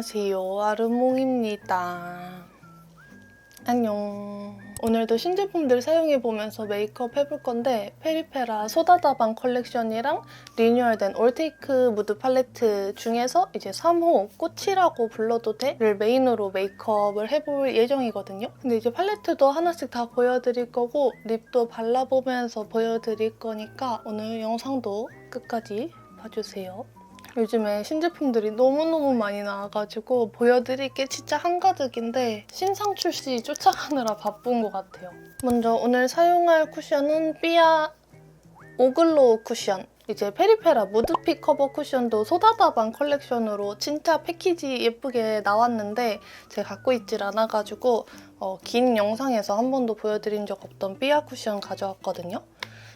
안녕하세요. 아르몽입니다. 안녕. 오늘도 신제품들 사용해보면서 메이크업 해볼 건데 페리페라 소다다방 컬렉션이랑 리뉴얼된 올테이크 무드 팔레트 중에서 이제 3호 꽃이라고 불러도 돼를 메인으로 메이크업을 해볼 예정이거든요. 근데 이제 팔레트도 하나씩 다 보여드릴 거고 립도 발라보면서 보여드릴 거니까 오늘 영상도 끝까지 봐주세요. 요즘에 신제품들이 너무너무 많이 나와가지고 보여드릴 게 진짜 한가득인데 신상 출시 쫓아가느라 바쁜 것 같아요. 먼저 오늘 사용할 쿠션은 삐아 오글로우 쿠션 이제 페리페라 무드픽 커버 쿠션도 소다다방 컬렉션으로 진짜 패키지 예쁘게 나왔는데 제가 갖고 있질 않아가지고 어, 긴 영상에서 한 번도 보여드린 적 없던 삐아 쿠션 가져왔거든요.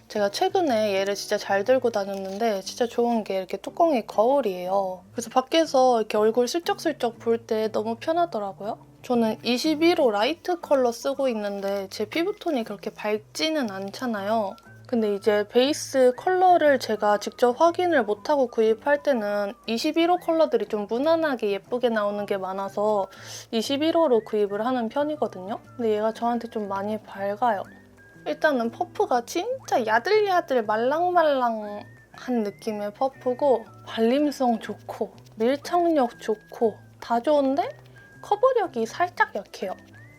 제가 최근에 얘를 진짜 잘 들고 다녔는데 진짜 좋은 게 이렇게 뚜껑이 거울이에요. 그래서 밖에서 이렇게 얼굴 슬쩍슬쩍 볼 때 너무 편하더라고요. 저는 21호 라이트 컬러 쓰고 있는데 제 피부톤이 그렇게 밝지는 않잖아요. 근데 이제 베이스 컬러를 제가 직접 확인을 못하고 구입할 때는 21호 컬러들이 좀 무난하게 예쁘게 나오는 게 많아서 21호로 구입을 하는 편이거든요. 근데 얘가 저한테 좀 많이 밝아요. 일단은 퍼프가 진짜 야들야들 말랑말랑한 느낌의 퍼프고 발림성 좋고 밀착력 좋고 다 좋은데 커버력이 살짝 약해요.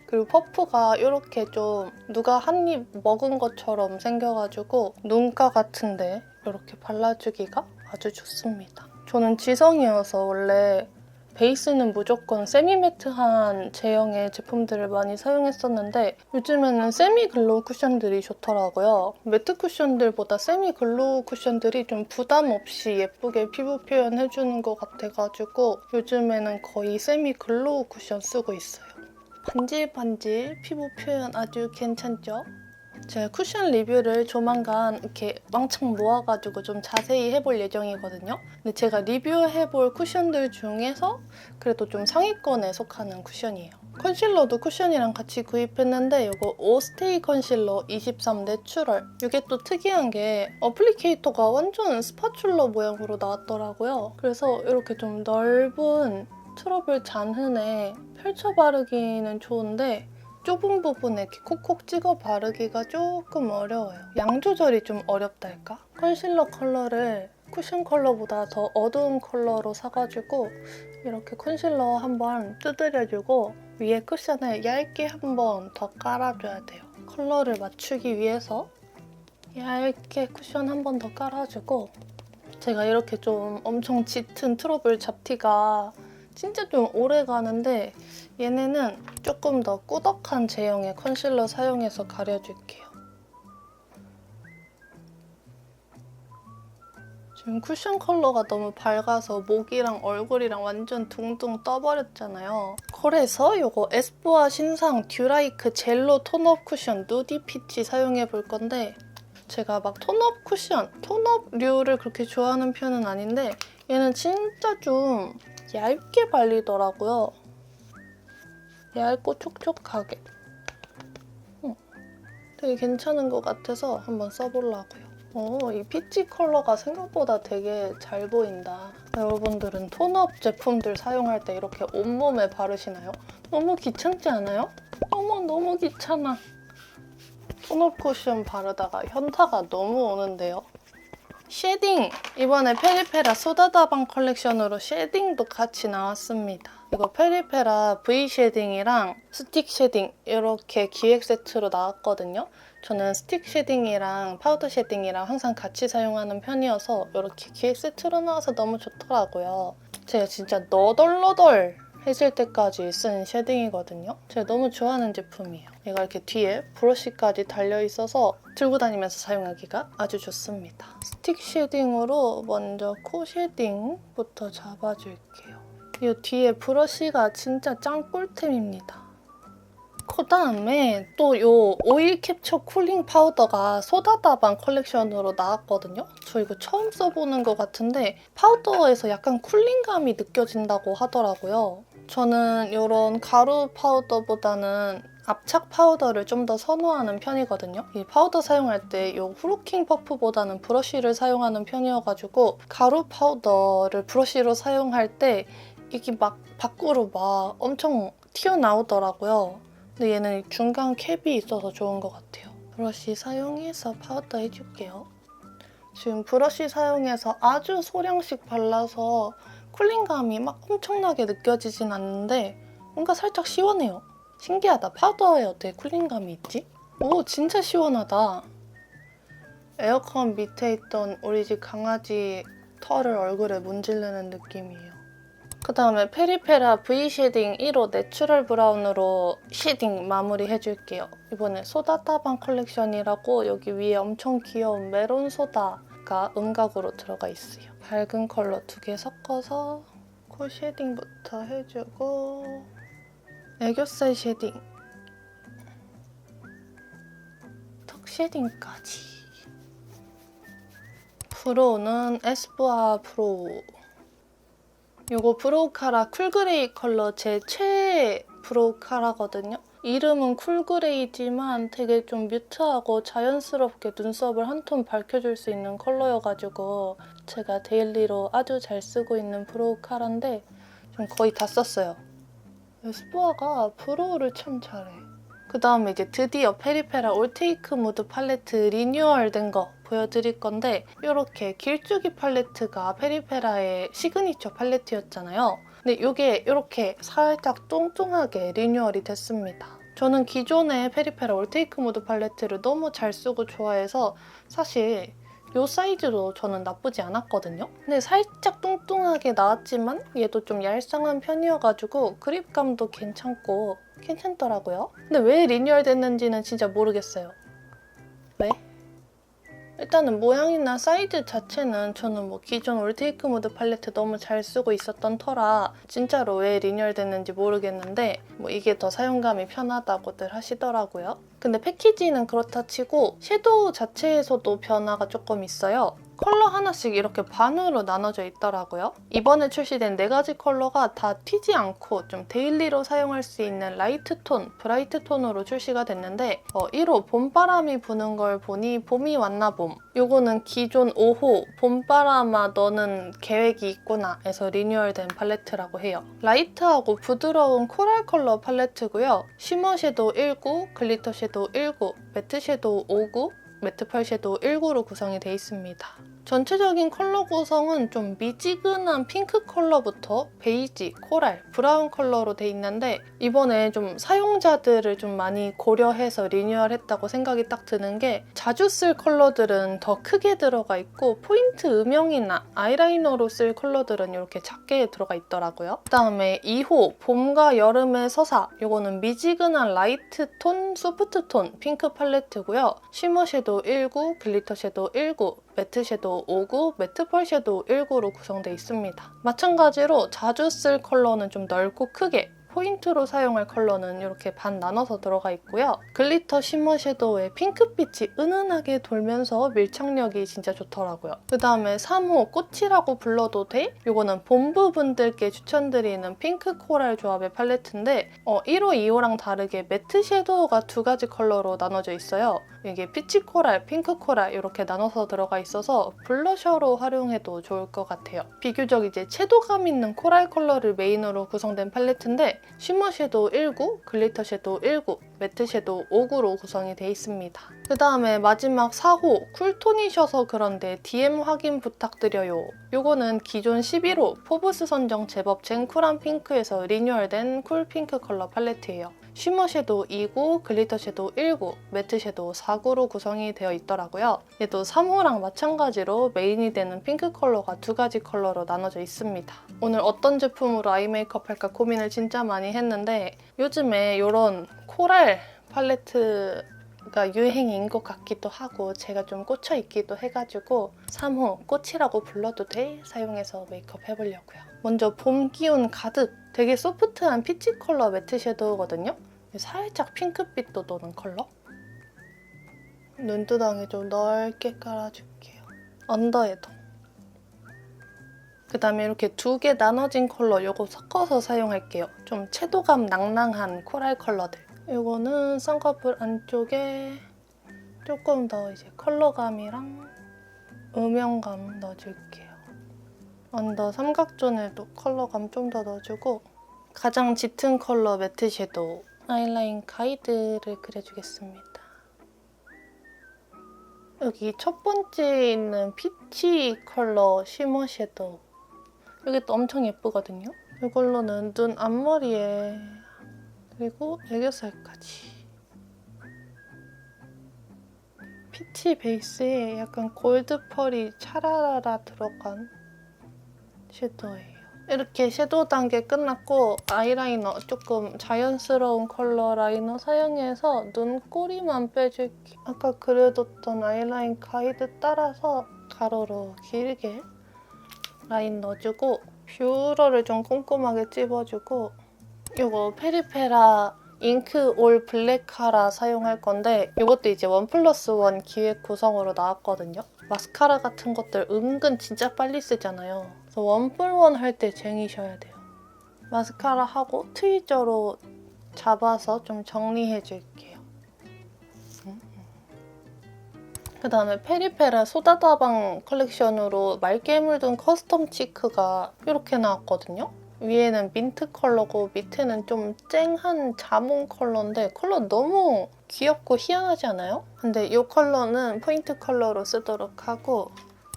그리고 퍼프가 이렇게 좀 누가 한 입 먹은 것처럼 생겨가지고 눈가 같은데 이렇게 발라주기가 아주 좋습니다. 저는 지성이어서 원래 베이스는 무조건 세미매트한 제형의 제품들을 많이 사용했었는데 요즘에는 세미 글로우 쿠션들이 좋더라고요. 매트 쿠션들보다 세미 글로우 쿠션들이 좀 부담 없이 예쁘게 피부 표현해주는 것 같아가지고 요즘에는 거의 세미 글로우 쿠션 쓰고 있어요. 반질반질 피부 표현 아주 괜찮죠? 제가 쿠션 리뷰를 조만간 이렇게 왕창 모아가지고 좀 자세히 해볼 예정이거든요. 근데 제가 리뷰해볼 쿠션들 중에서 그래도 좀 상위권에 속하는 쿠션이에요. 컨실러도 쿠션이랑 같이 구입했는데 이거 오스테이 컨실러 23 내추럴 이게 또 특이한 게 어플리케이터가 완전 스파츌러 모양으로 나왔더라고요. 그래서 이렇게 좀 넓은 트러블 잔흔에 펼쳐 바르기는 좋은데 좁은 부분에 이렇게 콕콕 찍어 바르기가 조금 어려워요. 양 조절이 좀 어렵달까? 컨실러 컬러를 쿠션 컬러보다 더 어두운 컬러로 사가지고 이렇게 컨실러 한번 두드려주고 위에 쿠션을 얇게 한번 더 깔아줘야 돼요. 컬러를 맞추기 위해서 얇게 쿠션 한번 더 깔아주고 제가 이렇게 좀 엄청 짙은 트러블 잡티가 진짜 좀 오래 가는데 얘네는 조금 더 꾸덕한 제형의 컨실러 사용해서 가려줄게요. 지금 쿠션 컬러가 너무 밝아서 목이랑 얼굴이랑 완전 둥둥 떠버렸잖아요. 그래서 이거 에스쁘아 신상 듀라이크 젤로 톤업 쿠션 누디 피치 사용해 볼 건데 제가 막 톤업 쿠션, 톤업류를 그렇게 좋아하는 편은 아닌데 얘는 진짜 좀 얇게 발리더라고요. 얇고 촉촉하게. 어, 되게 괜찮은 것 같아서 한번 써보려고요. 어, 이 피치 컬러가 생각보다 되게 잘 보인다. 여러분들은 톤업 제품들 사용할 때 이렇게 온몸에 바르시나요? 너무 귀찮지 않아요? 어머, 너무 귀찮아. 톤업 쿠션 바르다가 현타가 너무 오는데요. 쉐딩! 이번에 페리페라 소다다방 컬렉션으로 쉐딩도 같이 나왔습니다. 이거 페리페라 V 쉐딩이랑 스틱 쉐딩 이렇게 기획 세트로 나왔거든요. 저는 스틱 쉐딩이랑 파우더 쉐딩이랑 항상 같이 사용하는 편이어서 이렇게 기획 세트로 나와서 너무 좋더라고요. 제가 진짜 너덜너덜 해질 때까지 쓴 쉐딩이거든요. 제가 너무 좋아하는 제품이에요. 얘가 이렇게 뒤에 브러쉬까지 달려있어서 들고 다니면서 사용하기가 아주 좋습니다. 스틱 쉐딩으로 먼저 코 쉐딩부터 잡아줄게요. 이 뒤에 브러쉬가 진짜 짱 꿀템입니다. 그 다음에 또이 오일 캡처 쿨링 파우더가 소다다방 컬렉션으로 나왔거든요. 저 이거 처음 써보는 것 같은데 파우더에서 약간 쿨링감이 느껴진다고 하더라고요. 저는 이런 가루 파우더보다는 압착 파우더를 좀 더 선호하는 편이거든요. 이 파우더 사용할 때 이 후루킹 퍼프보다는 브러쉬를 사용하는 편이어가지고 가루 파우더를 브러쉬로 사용할 때 이게 막 밖으로 막 엄청 튀어나오더라고요. 근데 얘는 중간 캡이 있어서 좋은 것 같아요. 브러쉬 사용해서 파우더 해줄게요. 지금 브러쉬 사용해서 아주 소량씩 발라서 쿨링감이 막 엄청나게 느껴지진 않는데 뭔가 살짝 시원해요. 신기하다. 파우더에 어떻게 쿨링감이 있지? 오, 진짜 시원하다. 에어컨 밑에 있던 우리 집 강아지 털을 얼굴에 문지르는 느낌이에요. 그 다음에 페리페라 V 쉐딩 1호 내추럴 브라운으로 쉐딩 마무리 해줄게요. 이번에 소다 따방 컬렉션이라고 여기 위에 엄청 귀여운 메론 소다 가 음각으로 들어가 있어요. 밝은 컬러 두 개 섞어서 코 쉐딩부터 해주고 애교살 쉐딩 턱 쉐딩까지 브로우는 에스쁘아 프로 이거 브로우 카라 쿨그레이 컬러 제 최애 브로우 카라거든요. 이름은 쿨그레이지만 되게 좀 뮤트하고 자연스럽게 눈썹을 한 톤 밝혀줄 수 있는 컬러여가지고 제가 데일리로 아주 잘 쓰고 있는 브로우 카라인데 좀 거의 다 썼어요. 에스쁘아가 브로우를 참 잘해. 그 다음에 이제 드디어 페리페라 올테이크 무드 팔레트 리뉴얼된 거 보여드릴 건데 이렇게 길쭉이 팔레트가 페리페라의 시그니처 팔레트였잖아요. 근데 이게 이렇게 살짝 뚱뚱하게 리뉴얼이 됐습니다. 저는 기존의 페리페라 올테이크 무드 팔레트를 너무 잘 쓰고 좋아해서 사실 이 사이즈도 저는 나쁘지 않았거든요. 근데 살짝 뚱뚱하게 나왔지만 얘도 좀 얄쌍한 편이어가지고 그립감도 괜찮고 괜찮더라고요. 근데 왜 리뉴얼 됐는지는 진짜 모르겠어요. 왜? 일단은 모양이나 사이즈 자체는 저는 뭐 기존 올테이크 모드 팔레트 너무 잘 쓰고 있었던 터라 진짜로 왜 리뉴얼 됐는지 모르겠는데 뭐 이게 더 사용감이 편하다고들 하시더라고요. 근데 패키지는 그렇다 치고 섀도우 자체에서도 변화가 조금 있어요. 컬러 하나씩 이렇게 반으로 나눠져 있더라고요. 이번에 출시된 네 가지 컬러가 다 튀지 않고 좀 데일리로 사용할 수 있는 라이트 톤, 브라이트 톤으로 출시가 됐는데 어, 1호 봄바람이 부는 걸 보니 봄이 왔나 봄. 요거는 기존 5호 봄바람아 너는 계획이 있구나 에서 리뉴얼된 팔레트라고 해요. 라이트하고 부드러운 코랄 컬러 팔레트고요. 쉬머 섀도우 19, 글리터 섀도우 19, 매트 섀도우 59, 매트 펄 섀도우 19로 구성이 되어 있습니다. 전체적인 컬러 구성은 좀 미지근한 핑크 컬러부터 베이지, 코랄, 브라운 컬러로 돼 있는데 이번에 좀 사용자들을 좀 많이 고려해서 리뉴얼했다고 생각이 딱 드는 게 자주 쓸 컬러들은 더 크게 들어가 있고 포인트 음영이나 아이라이너로 쓸 컬러들은 이렇게 작게 들어가 있더라고요. 그다음에 2호 봄과 여름의 서사 이거는 미지근한 라이트 톤, 소프트 톤 핑크 팔레트고요. 쉬머 섀도우 19, 글리터 섀도우 19, 매트 섀도우 59, 매트 펄 섀도우 19로 구성되어 있습니다. 마찬가지로 자주 쓸 컬러는 좀 넓고 크게 포인트로 사용할 컬러는 이렇게 반 나눠서 들어가 있고요. 글리터 쉬머 섀도우에 핑크빛이 은은하게 돌면서 밀착력이 진짜 좋더라고요. 그 다음에 3호 꽃이라고 불러도 돼? 이거는 본부분들께 추천드리는 핑크 코랄 조합의 팔레트인데 어, 1호, 2호랑 다르게 매트 섀도우가 두 가지 컬러로 나눠져 있어요. 이게 피치 코랄, 핑크 코랄 이렇게 나눠서 들어가 있어서 블러셔로 활용해도 좋을 것 같아요. 비교적 이제 채도감 있는 코랄 컬러를 메인으로 구성된 팔레트인데 쉬머 섀도우 19, 글리터 섀도우 19, 매트 섀도우 59로 구성이 되어 있습니다. 그 다음에 마지막 4호 쿨톤이셔서 그런데 DM 확인 부탁드려요. 요거는 기존 11호 포브스 선정 제법 젠쿨한 핑크에서 리뉴얼된 쿨 핑크 컬러 팔레트예요. 쉬머 섀도우 29, 글리터 섀도우 19, 매트 섀도우 49로 구성이 되어 있더라고요. 얘도 3호랑 마찬가지로 메인이 되는 핑크 컬러가 두 가지 컬러로 나눠져 있습니다. 오늘 어떤 제품으로 아이 메이크업 할까 고민을 진짜 많이 했는데 요즘에 이런 코랄 팔레트가 유행인 것 같기도 하고 제가 좀 꽂혀 있기도 해가지고 3호 꽃이라고 불러도 돼 사용해서 메이크업 해보려고요. 먼저 봄 기운 가득 되게 소프트한 피치 컬러 매트 섀도우거든요. 살짝 핑크빛도 도는 컬러. 눈두덩이 좀 넓게 깔아줄게요. 언더에도. 그 다음에 이렇게 두 개 나눠진 컬러 요거 섞어서 사용할게요. 좀 채도감 낭낭한 코랄 컬러들. 이거는 쌍꺼풀 안쪽에 조금 더 이제 컬러감이랑 음영감 넣어줄게요. 언더 삼각존에도 컬러감 좀 더 넣어주고 가장 짙은 컬러 매트 섀도우 아이라인 가이드를 그려주겠습니다. 여기 첫 번째 있는 피치 컬러 쉬머 섀도우 이게 또 엄청 예쁘거든요. 이걸로는 눈 앞머리에 그리고 애교살까지 피치 베이스에 약간 골드 펄이 차라라라 들어간 섀도우예요. 이렇게 섀도우 단계 끝났고 아이라이너 조금 자연스러운 컬러 라이너 사용해서 눈꼬리만 빼줄게요. 아까 그려뒀던 아이라인 가이드 따라서 가로로 길게 라인 넣어주고 뷰러를 좀 꼼꼼하게 찝어주고 이거 페리페라 잉크 올 블랙 카라 사용할 건데 이것도 이제 원 플러스 원 기획 구성으로 나왔거든요. 마스카라 같은 것들 은근 진짜 빨리 쓰잖아요. 그래서 원뿔원 할 때 쟁이셔야 돼요. 마스카라 하고 트위저로 잡아서 좀 정리해 줄게요. 그 다음에 페리페라 소다다방 컬렉션으로 맑게 물든 커스텀 치크가 이렇게 나왔거든요. 위에는 민트 컬러고 밑에는 좀 쨍한 자몽 컬러인데 컬러 너무 귀엽고 희한하지 않아요? 근데 이 컬러는 포인트 컬러로 쓰도록 하고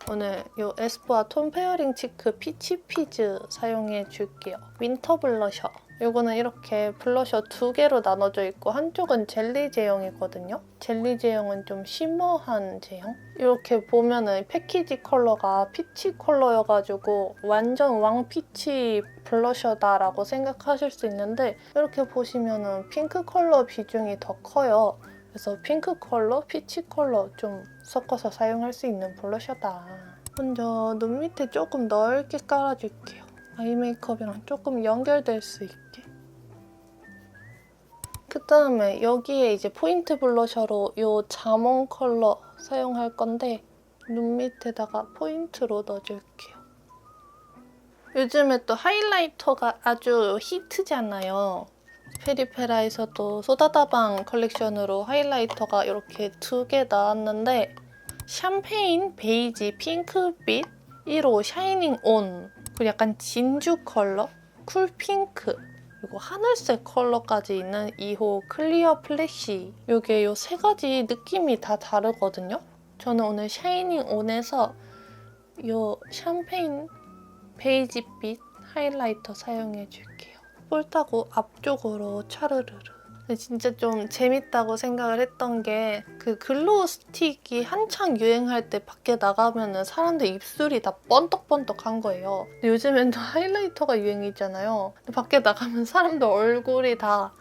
오늘 이 에스쁘아 톤 페어링 치크 피치 피즈 사용해 줄게요. 윈터 블러셔. 이거는 이렇게 블러셔 두 개로 나눠져 있고 한쪽은 젤리 제형이거든요. 젤리 제형은 좀 쉬머한 제형. 이렇게 보면은 패키지 컬러가 피치 컬러여가지고 완전 왕피치 블러셔다라고 생각하실 수 있는데 이렇게 보시면은 핑크 컬러 비중이 더 커요. 그래서 핑크 컬러, 피치 컬러 좀 섞어서 사용할 수 있는 블러셔다. 먼저 눈 밑에 조금 넓게 깔아줄게요. 아이 메이크업이랑 조금 연결될 수 있게. 그 다음에 여기에 이제 포인트 블러셔로 이 자몽 컬러 사용할 건데 눈 밑에다가 포인트로 넣어줄게요. 요즘에 또 하이라이터가 아주 히트잖아요. 페리페라에서도 소다다방 컬렉션으로 하이라이터가 이렇게 두 개 나왔는데 샴페인, 베이지, 핑크빛 1호 샤이닝 온 그리고 약간 진주 컬러, 쿨 핑크 그리고 하늘색 컬러까지 있는 2호 클리어 플래시 이게 이 세 가지 느낌이 다 다르거든요. 저는 오늘 샤이닝 온에서 이 샴페인 베이지빛 하이라이터 사용해 줄게요. 폴타고 앞쪽으로 차르르르. 진짜 좀 재밌다고 생각을 했던 게 그 글로우 스틱이 한창 유행할 때 밖에 나가면은 사람들 입술이 다 번떡번떡한 거예요. 요즘엔 또 하이라이터가 유행이잖아요. 밖에 나가면 사람들 얼굴이 다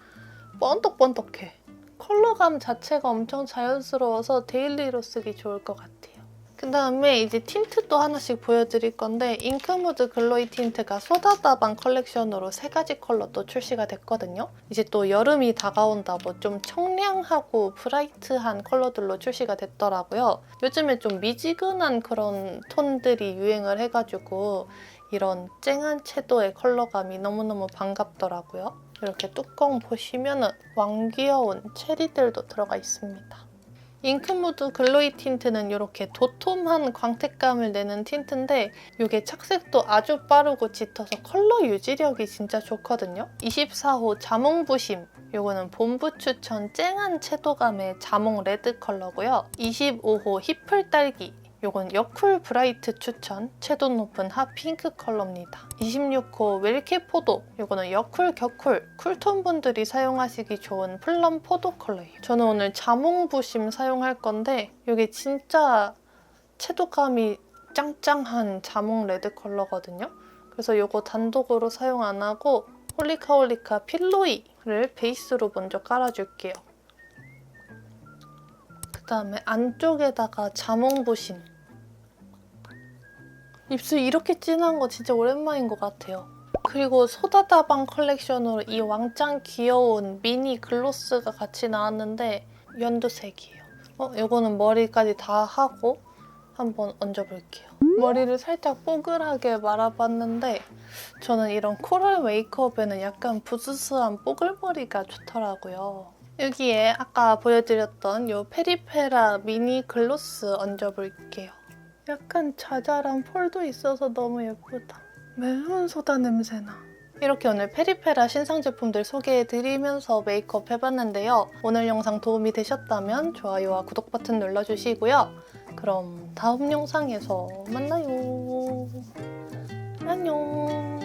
번떡번떡해. 컬러감 자체가 엄청 자연스러워서 데일리로 쓰기 좋을 것 같아요. 그 다음에 이제 틴트도 하나씩 보여드릴 건데 잉크무드 글로이 틴트가 소다다방 컬렉션으로 세 가지 컬러 또 출시가 됐거든요. 이제 또 여름이 다가온다 뭐 좀 청량하고 브라이트한 컬러들로 출시가 됐더라고요. 요즘에 좀 미지근한 그런 톤들이 유행을 해가지고 이런 쨍한 채도의 컬러감이 너무너무 반갑더라고요. 이렇게 뚜껑 보시면은 왕귀여운 체리들도 들어가 있습니다. 잉크무드 글로이 틴트는 이렇게 도톰한 광택감을 내는 틴트인데 이게 착색도 아주 빠르고 짙어서 컬러 유지력이 진짜 좋거든요. 24호 자몽부심 이거는 본부 추천 쨍한 채도감의 자몽 레드 컬러고요. 25호 히플 딸기 요건 여쿨 브라이트 추천 채도 높은 핫 핑크 컬러입니다. 26호 웰케 포도 요거는 여쿨 격쿨 쿨톤 분들이 사용하시기 좋은 플럼 포도 컬러예요. 저는 오늘 자몽 부심 사용할 건데 이게 진짜 채도감이 짱짱한 자몽 레드 컬러거든요. 그래서 이거 단독으로 사용 안 하고 홀리카 홀리카 필로이를 베이스로 먼저 깔아줄게요. 그다음에 안쪽에다가 자몽 부심. 입술 이렇게 진한 거 진짜 오랜만인 것 같아요. 그리고 소다다방 컬렉션으로 이 왕짱 귀여운 미니 글로스가 같이 나왔는데 연두색이에요. 어, 이거는 머리까지 다 하고 한번 얹어볼게요. 머리를 살짝 뽀글하게 말아봤는데 저는 이런 코랄 메이크업에는 약간 부스스한 뽀글머리가 좋더라고요. 여기에 아까 보여드렸던 이 페리페라 미니 글로스 얹어볼게요. 약간 자잘한 폴도 있어서 너무 예쁘다. 멜론 소다 냄새나. 이렇게 오늘 페리페라 신상 제품들 소개해드리면서 메이크업 해봤는데요. 오늘 영상 도움이 되셨다면 좋아요와 구독 버튼 눌러주시고요. 그럼 다음 영상에서 만나요. 안녕.